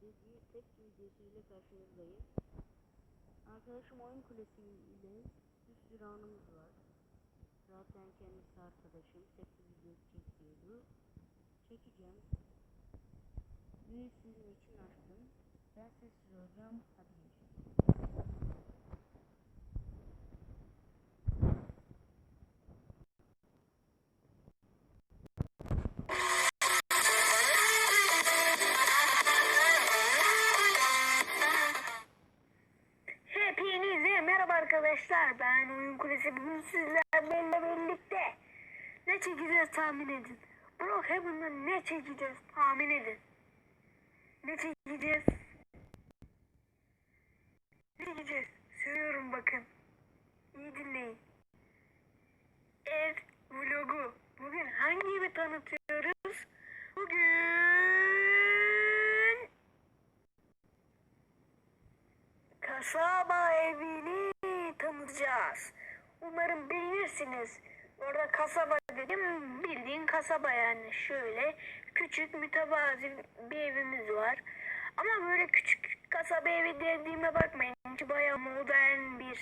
dediği tek videosuyla karşınızdayım. Arkadaşım oyun kulesi ile bir sürü var. Zaten kendisi arkadaşım. Tek bir video çekiyordu. Çekeceğim. Videoyu sizin için açtım. Ben sessiz olacağım. Hadi görüşürüz. Arkadaşlar. Ben Oyun Kulesi bugün sizlerle birlikte ne çekeceğiz tahmin edin. Brookhaven'da ne çekeceğiz tahmin edin. Ne çekeceğiz? Ne çekeceğiz? Söylüyorum bakın. İyi dinleyin. Ev vlogu. Bugün hangi evi tanıtıyoruz? Bugün kasaba evini tanıtacağız. Umarım beğenirsiniz. Orada kasaba dedim bildiğin kasaba yani. Şöyle küçük mütevazi bir evimiz var. Ama böyle küçük kasaba evi dediğime bakmayın. Bayağı modern bir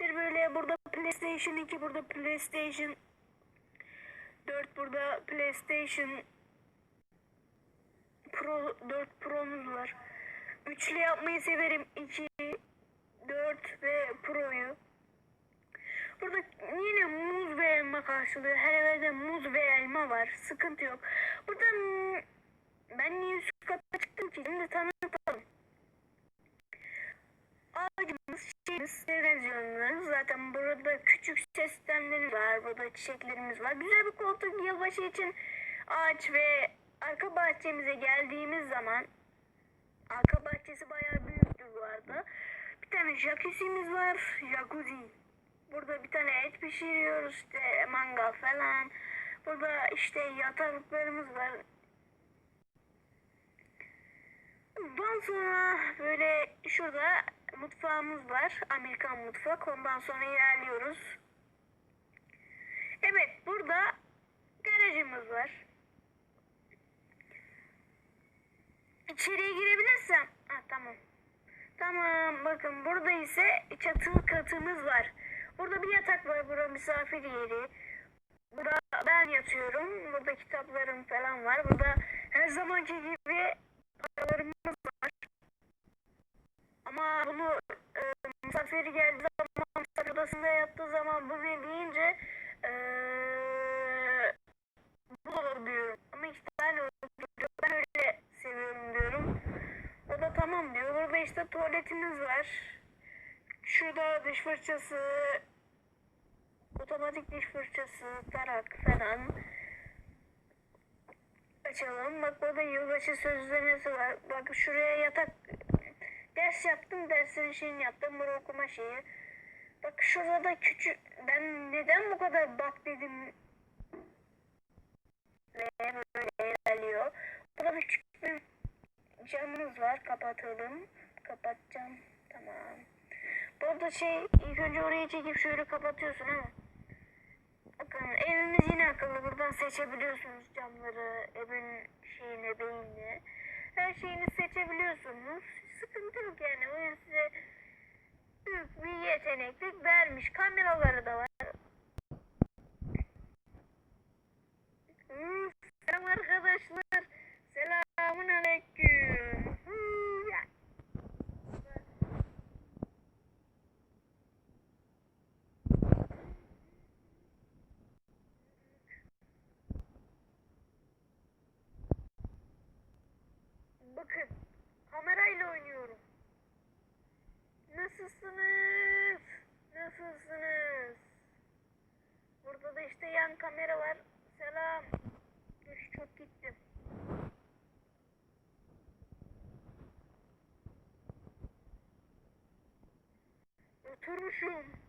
bir böyle burada PlayStation 2 burada PlayStation 4 burada PlayStation Pro 4 Pro'muz var. Üçlü yapmayı severim. 2, 4 ve Pro'yu. Burada yine muz ve elma karşılığı. Her evde muz ve elma var. Sıkıntı yok. Burada ben niye üst kata çıktım ki? Şimdi tanıtalım. Ağacımız, şeyimiz, televizyonlarımız. Zaten burada küçük sistemlerimiz var. Burada çiçeklerimiz var. Güzel bir koltuk yılbaşı için ağaç ve arka bahçemize geldiğimiz zaman Arka bahçesi bayağı büyüktür bu arada. Bir tane jacuzzi'miz var. Jacuzzi. Burada bir tane et pişiriyoruz işte mangal falan. Burada işte yataklarımız var. Ondan sonra böyle şurada mutfağımız var. Amerikan mutfak. Ondan sonra ilerliyoruz. Evet burada garajımız var. İçeriye girebilirsem. Ha, tamam. Tamam bakın burada ise çatı katımız var. Burada bir yatak var. Burada misafir yeri. Burada ben yatıyorum. Burada kitaplarım falan var. Burada her zamanki gibi paralarımız var. Ama bunu e, misafir geldiği zaman misafir odasında yattığı zaman bu ne deyince e, bu olur diyorum. Ama iki tane olur diyor. Ben öyle seviyorum diyorum. O da tamam diyor. Burada işte tuvaletimiz var. Şurada diş fırçası, otomatik diş fırçası, tarak falan. Açalım. Bak burada yılbaşı sözlemesi var. Bak şuraya yatak ders yaptım. Dersin şeyini yaptım. Burada okuma şeyi. Bak şurada da küçük. Ben neden bu kadar bak dedim. Böyle ilerliyor. Burada da küçük bir camımız var. Kapatalım. Kapatacağım. Tamam. Burada şey ilk önce oraya çekip şöyle kapatıyorsun ama. Bakın evimiz yine akıllı. Buradan seçebiliyorsunuz camları, evin şeyini, beyni. Her şeyini seçebiliyorsunuz. Sıkıntı yok yani. Oyun size büyük bir yeteneklik vermiş. Kameraları da Bakın kamerayla oynuyorum. Nasılsınız? Nasılsınız? Burada da işte yan kamera var. Selam. Dur çok gittim. Oturmuşum.